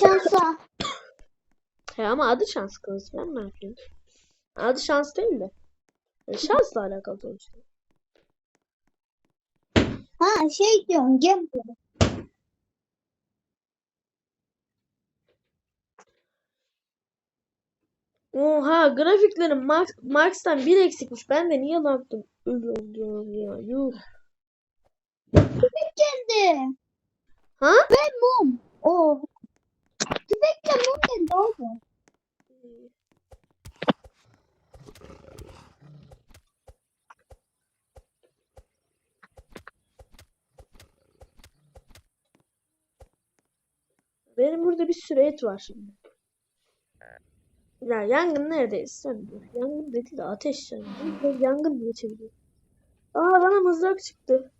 şansa. He ama adı şans kız. Ben ne yapayım? Adı şans değil de. Yani şansla alakalı sonuçta. Ha şey diyorum buraya. Oha grafiklerim Max, Max'tan bir eksikmiş. Ben de niye baktım? Ölüyorum diyorum ya. Yuh. Tüfek geldi. Ha? Ve mum. Oh. Tüfekle mum geldi oğlum. Benim burada bir sürü et var şimdi. Ya yangın neredeyiz sen? Yangın dedi de ateş. Ben Yangın diye çeviriyor. Aa bana mızrak çıktı.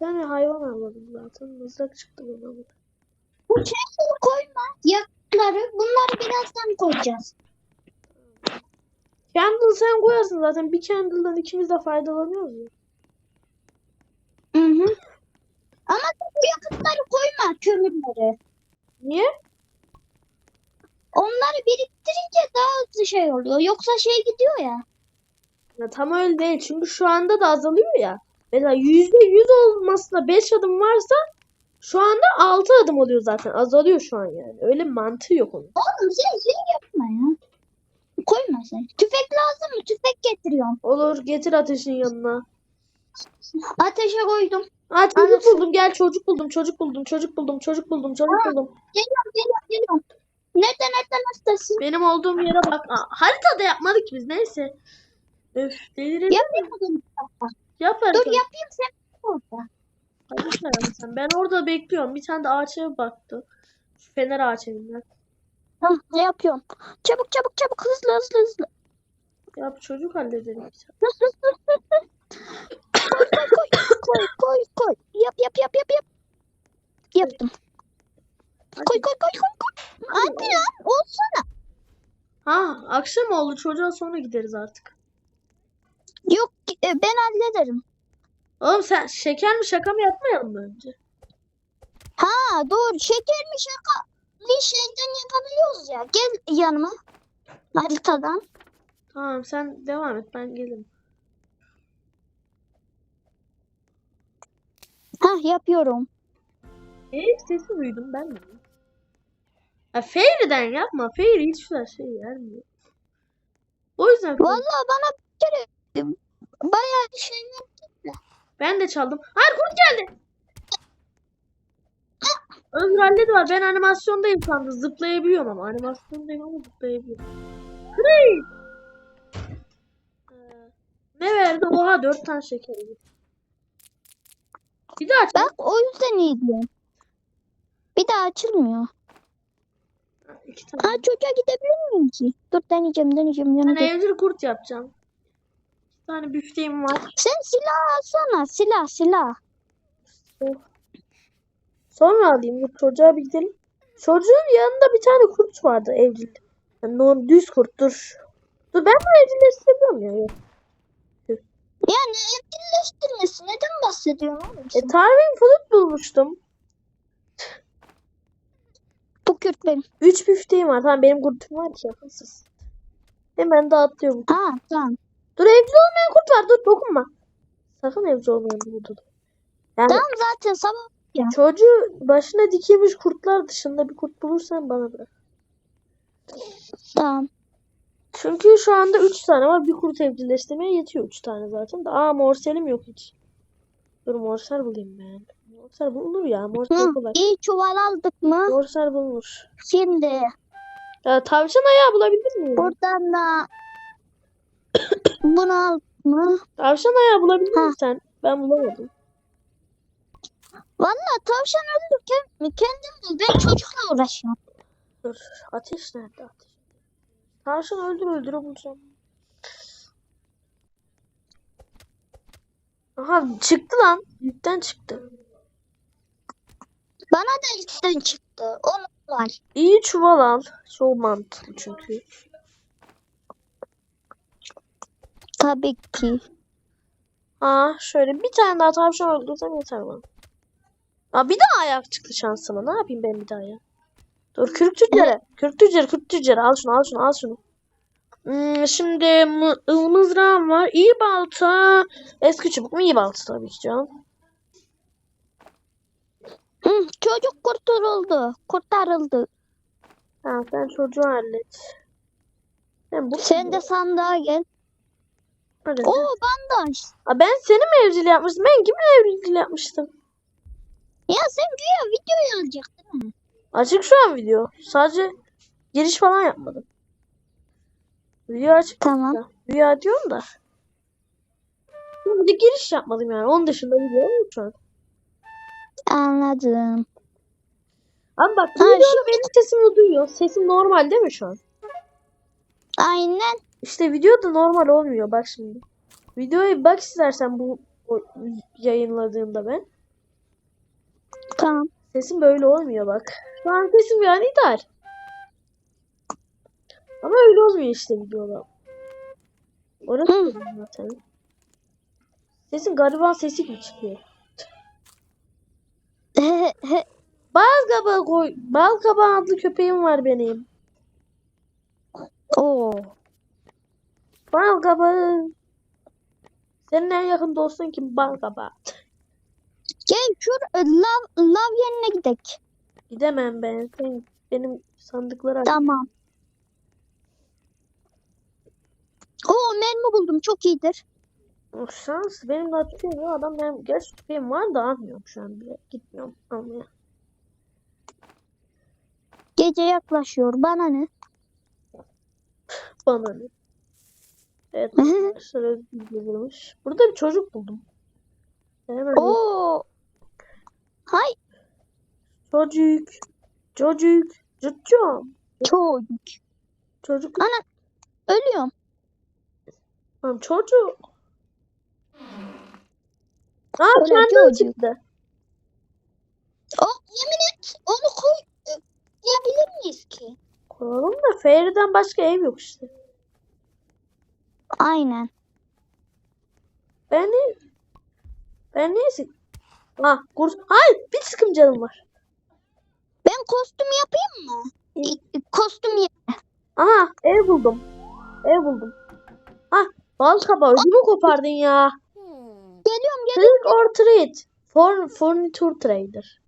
Bir tane hayvan avladım zaten. Mızrak çıktı bana. Bu çayları koyma. Yakları bunları birazdan koyacağız. Candle sen koyarsın zaten. Bir candle'dan ikimiz de faydalanıyoruz ya. Hı hı. Ama bu yakıtları koyma kömürleri. Niye? Onları biriktirince daha hızlı şey oluyor. Yoksa şey gidiyor ya. Ya tam öyle değil. Çünkü şu anda da azalıyor ya. Mesela yüzde yüz olmasına 5 adım varsa şu anda 6 adım oluyor zaten. Azalıyor şu an yani. Öyle mantığı yok onun. Oğlum sen şey yapma ya. Koyma sen. Tüfek lazım mı? Tüfek getiriyorum. Olur getir ateşin yanına. Ateşe koydum. Aa çocuk Anladım. buldum gel çocuk buldum çocuk buldum çocuk buldum çocuk buldum çocuk buldum. Geliyorum geliyorum geliyorum. Nerede nerede nasılsın? Benim olduğum yere bak. Aa, haritada yapmadık biz neyse. Öf delirelim. Yapayım Yaparız. Dur yapayım sen orada. Hadi sen. Ben orada bekliyorum. Bir tane de ağaç ev baktı. Şu fener ağaç evinden. Tamam ne yapıyorum? Çabuk çabuk çabuk hızlı hızlı hızlı. Yap çocuk halledelim. koy koy koy koy koy koy. Yap yap yap yap yap. Yaptım. Hadi. Koy koy koy koy koy. Hadi lan olsana. Ha akşam oldu çocuğa sonra gideriz artık. Yok ben hallederim. Oğlum sen şeker mi şaka mı yapmayalım mı önce? Ha doğru şeker mi şaka? Bir şeyden yapabiliyoruz ya. Gel yanıma. Haritadan. Tamam sen devam et ben gelirim. Ha yapıyorum. Eee sesi duydum ben de. Ha Fairy'den yapma. Fairy hiç şey vermiyor. O yüzden Vallahi bana bir kere e, bayağı bir şey ben de çaldım. Hayır kurt geldi. Özgür halledi var. Ben animasyondayım anda. Zıplayabiliyorum ama. Animasyondayım ama zıplayabiliyorum. Hırıy! Ee, ne verdi? Oha dört tane şeker. Bir daha aç. Bak o yüzden iyi diyorum. Bir daha açılmıyor. İki tane. Ha çocuğa gidebilir miyim ki? Dur deneyeceğim deneyeceğim. Ben yanıma. evcil kurt yapacağım. Tane büfteğim var. Sen silah alsana silah silah. Sonra alayım. Dur çocuğa bir gidelim. Çocuğun yanında bir tane kurt vardı evcil. Yani normal düz kurt dur. Ben bunu evcilleştirebiliyorum ya. Yok. Yani evcilleştirmesi neden bahsediyorsun oğlum E, sen? Tarvin Flute bulmuştum. Bu Kürt benim. Üç büfteğim var. Tamam benim kurtum var ki. Hemen dağıtıyorum. Ha tamam. Dur evcil olmayan kurt var. Dur dokunma. Sakın evcil olmayan kurt dur. Yani Tamam zaten sabah. çocuğu başına dikilmiş kurtlar dışında bir kurt bulursan bana bırak. Tamam. Çünkü şu anda 3 tane var. Bir kurt evcilleştirmeye yetiyor 3 tane zaten. Aa morselim yok hiç. Dur morsel bulayım ben. Morsel bulunur ya. Morsel kolay. iyi çuval aldık mı? Morsel bulunur. Şimdi Ya tavşan ayağı bulabilir miyim? buradan da bunu aldık mı? Tavşan ayağı bulabilir Ha. misin sen? Ben bulamadım. Vallahi tavşan öldürken kendim değil ben çocukla uğraşıyorum. Dur. Ateş nerede ateş? Tavşan öldür öldür bulacağım. Aha çıktı lan. Yükten çıktı. Bana da ilkten çıktı. Onu var. İyi çuval al. Çok mantıklı çünkü. Tabii ki. Aa şöyle bir tane daha tavşan öldürsem yeter bana. Aa, bir daha ayak çıktı şansıma. Ne yapayım ben bir daha ya? Dur kürk tüccarı. Kürk tüccarı, kürk tüccarı. Al şunu, al şunu, al şunu. Hmm, şimdi mı mızrağım var. İyi balta. Eski çubuk mu? İyi balta tabii ki canım. Çocuk kurtarıldı. Kurtarıldı. Ha, sen çocuğu hallet. Bu Sen de sandığa gel. Hadi. Oo bandaj. Aa, ben seni mi evcil yapmıştım? Ben kimi evcil yapmıştım? Ya sen güya video yazacaktın. Açık şu an video. Sadece giriş falan yapmadım. Video açık. Tamam. da. Video diyorum da. Bir de giriş yapmadım yani. Onun dışında video yok şu an. Anladım. Ama bak Ha, videoda benim sesimi duyuyor. Sesim normal değil mi şu an? Aynen. İşte video da normal olmuyor. Bak şimdi. Videoya bak istersen bu, bu yayınladığımda ben. Tamam. Sesim böyle olmuyor bak. Şu an sesim yani ideal. Ama öyle olmuyor işte videoda. Orası Hı. zaten. Sesin gariban sesi gibi çıkıyor. Bal kabağı koy. Bal kabağı adlı köpeğim var benim. Oo. Bal kabağı. Senin en yakın dostun kim? Bal kabağı. Gel şu e, lav, lav yerine gidelim. Gidemem ben. Sen benim sandıkları aç. Tamam. Oo mermi buldum. Çok iyidir. Oh, şans. Benim daha tüfeğim yok. Adam benim gerçi tüfeğim var da almıyorum şu an bile. Gitmiyorum almaya. Gece yaklaşıyor. Bana ne? Bana ne? Evet arkadaşlar özgür bulmuş. Burada bir çocuk buldum. Hemen Oo. Hay çocuk. Çocuk. Çocuk. çocuk. Çocuk. Ölüyorum. Lan çocuk. Aa Öyle kendi çocuk. çıktı. O yemin et. Onu koy. e, Diyebilir miyiz ki? Koyalım da Fairy'den başka ev yok işte. Aynen. Ben ne? Ben neyse. Ah kurs. Hayır bir sıkım canım var. Ben kostüm yapayım mı? İ- Kostüm yap. Aha ev buldum. Ev buldum. Ah bal kabağı ödümü kopardın ya. Geliyorum geliyorum. Trick or treat. For, furniture trader.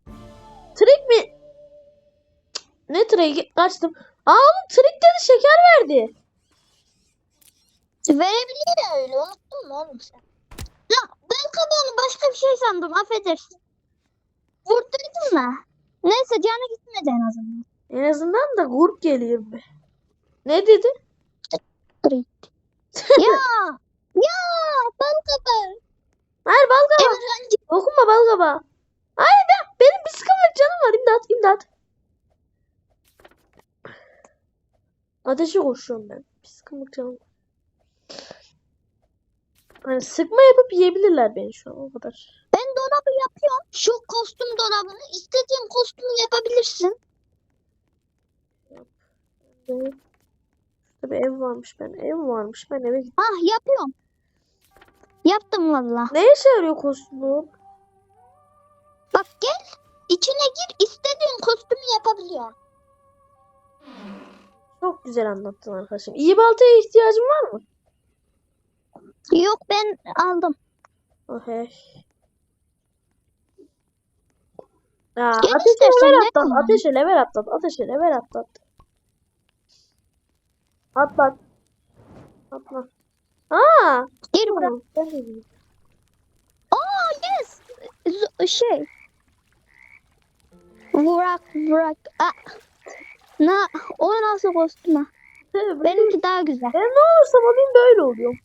Trick mi? Cık, Ne trick? Kaçtım. Aa oğlum trick dedi şeker verdi. Verebilir ya öyle. Unuttun mu oğlum sen? Ya ben kabağını başka bir şey sandım. Affedersin. Vurduydun da. Neyse canı gitmedi en azından. En azından da grup geliyor be. Ne dedi? Ya. Ya. Bal kabağı. Hayır bal kabağı. Dokunma bal kabağı. Hayır ya benim bir sıkımlık canım var. İmdat imdat. Ateşe koşuyorum ben. Bir sıkımlık canım var. Hani sıkma yapıp yiyebilirler beni şu an o kadar. Ben dolabı yapıyorum. Şu kostüm dolabını. İstediğin kostümü yapabilirsin. Şurada bir ev varmış ben. Ev varmış ben eve gittim. Ah yapıyorum. Yaptım valla. Ne işe yarıyor kostümü? Bak gel. içine gir. istediğin kostümü yapabiliyor. Çok güzel anlattın arkadaşım. İyi baltaya ihtiyacın var mı? Yok ben aldım. Hey. Ya Gel ateşe level atlat. zaman? Ateşe level atlat. Ateşe level atlat. Atlat. Atla. Aa, de bileyim. Aa yes. Z- şey. Burak Burak. Aa. Na, o nasıl kostüm Benimki daha güzel. ben ne olursam olayım böyle oluyorum.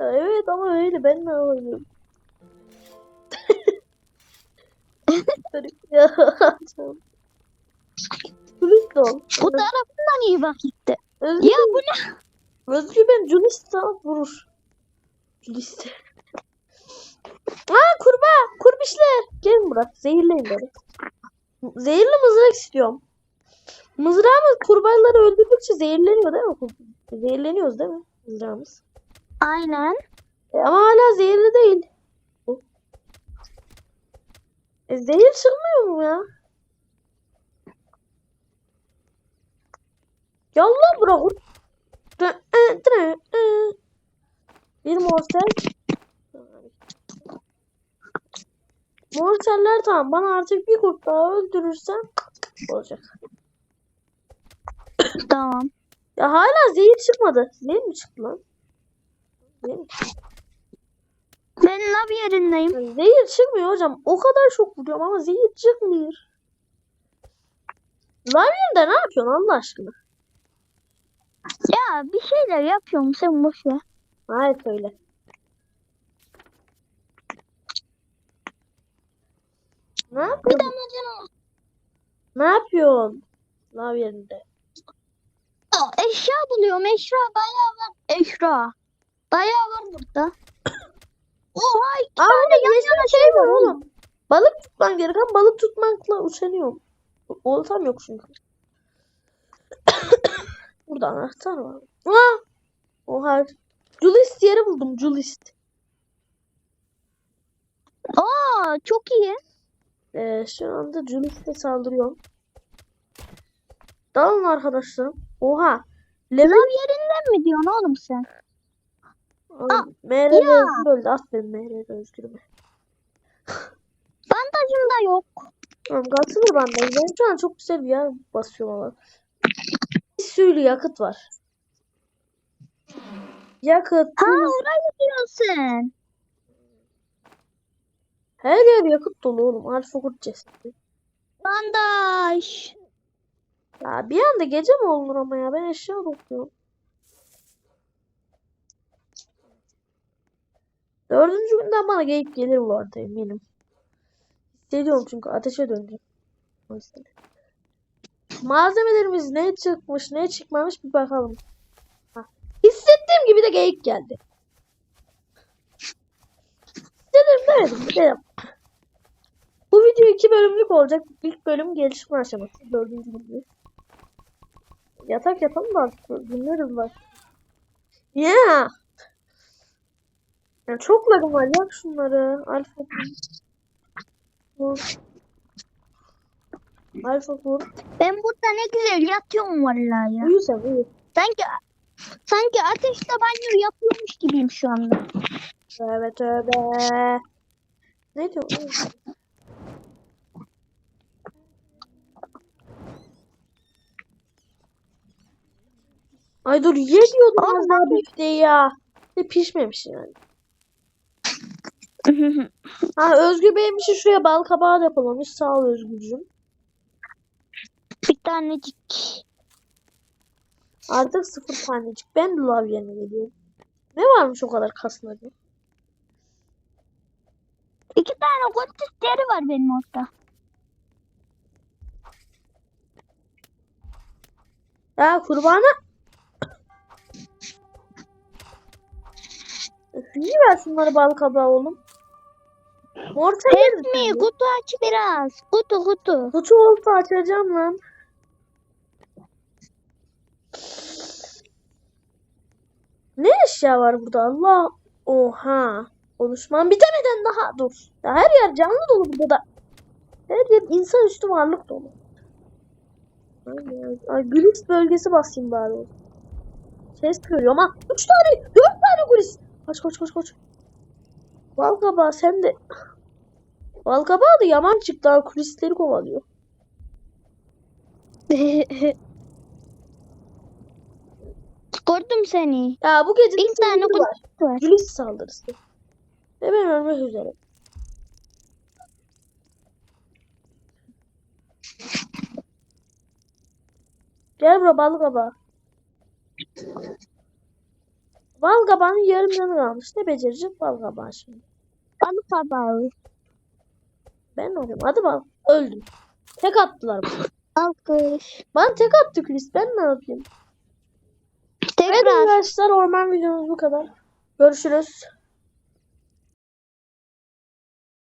Evet ama öyle ben ne oluyorum. ya ol. Bu tarafından iyi bak gitti. Özgür, Ya bu ne? Özgür ben Julista vurur. Julista. Aa kurbağa, kurbişler. Gelin Burak, zehirleyin beni. Zehirli mızrak istiyorum. Mızrağımız kurbağaları öldürdükçe zehirleniyor değil mi? Zehirleniyoruz değil mi mızrağımız? Aynen. E, ama hala zehirli değil. E, zehir çıkmıyor mu ya? Dö- e. Bir mortel. Morteller tamam. Bana artık bir kurt daha öldürürsen olacak. Tamam. Ya hala zehir çıkmadı. Zehir mi çıktı lan? Ben lav yerindeyim. Zehir çıkmıyor hocam. O kadar çok vuruyorum ama zehir çıkmıyor. Lavyer'de ne yapıyorsun Allah aşkına? Ya bir şeyler yapıyorum sen boş ver. Hayır söyle. Ne Bir yapıyorsun? damlacana. Ne yapıyorsun? Lavyer'de. Aa, Eşya buluyorum. Eşya bayağı var. Eşya. Bayağı var burada. Oha iki Aa tane yan yana şey var oğlum. Balık tutman gereken balık tutmakla uçanıyorum. Oltam yok çünkü. Burada anahtar var. Aa! Oha. Julist yeri buldum. Julist. Aa çok iyi. Ee, şu anda Julist'e saldırıyorum. Dalın arkadaşlarım. Oha. Level Lav yerinden mi diyorsun oğlum sen? Ya. Özgür öldü. Aferin MR Özgür'üme. Bandajım da yok. Tamam katılır benden. Ben şu an çok güzel bir yer basıyorum ama. Bir sürü yakıt var. Yakıt. Ha tuz, orayı diyorsun sen. Her yer yakıt dolu oğlum. Alfa kurt cesedi. Bandaj. Ya bir anda gece mi olur ama ya? Ben eşya topluyorum. Dördüncü günden bana geyik gelir bu arada eminim. Hissediyorum çünkü ateşe yüzden. Malzemelerimiz ne çıkmış ne çıkmamış bir bakalım. Ha. Hissettiğim gibi de geyik geldi. Dedim demedim dedim. Bu video iki bölümlük olacak. İlk bölüm gelişme aşaması. Dördüncü bölüm. Yatak yapalım da artık günlerimiz var. Yeah. Ya çok lagım var. Yak şunları. Alfa. Vur. Alfa vur. Ben burada ne güzel yatıyorum vallahi ya. Uyu sen uyu. Sanki sanki ateşte banyo yapıyormuş gibiyim şu anda. Tövbe tövbe. Ne diyor? oğlum? Ay dur ye diyordum ben daha köfteyi ya. De pişmemiş yani. Ha Özgür benim için şuraya bal kabağı yapamamış. Sağ ol Özgürcüğüm. bir tanecik. Artık sıfır tanecik. Ben de lav yerine geliyorum. Ne varmış o kadar kasları? İki tane kutu deri var benim orada. Ya kurbana. İyi ver şunları bal kabağı oğlum. Mortal Help me kutu aç biraz. Kutu kutu. Kutu olsa açacağım lan. Ne eşya var burada Allah? Oha. Konuşmam bitemeden daha dur. Ya her yer canlı dolu burada da. Her yer insanüstü varlık dolu. Ay, Gülis bölgesi basayım bari. Ses görüyorum ha. Üç tane, dört tane Gülis. Koş koş koş koş. Balkabağı sen de. Balkabağı da yaman çıktı ha. Kulisleri kovalıyor. Gördüm seni. Ya bu gece Bir tane kutu var. Gülis saldırısı. Ve ben ölmek üzere. Gel buraya bal kabağı. Bal kabağının yarım canı kalmış. Ne becerecek bal kabağı şimdi? Balık kabağı. Ben olayım. Hadi bal. Öldüm. Tek attılar bana. Alkış. Bana tek attı Chris. Ben ne yapayım? Evet Tekrar. arkadaşlar orman videomuz bu kadar. Görüşürüz.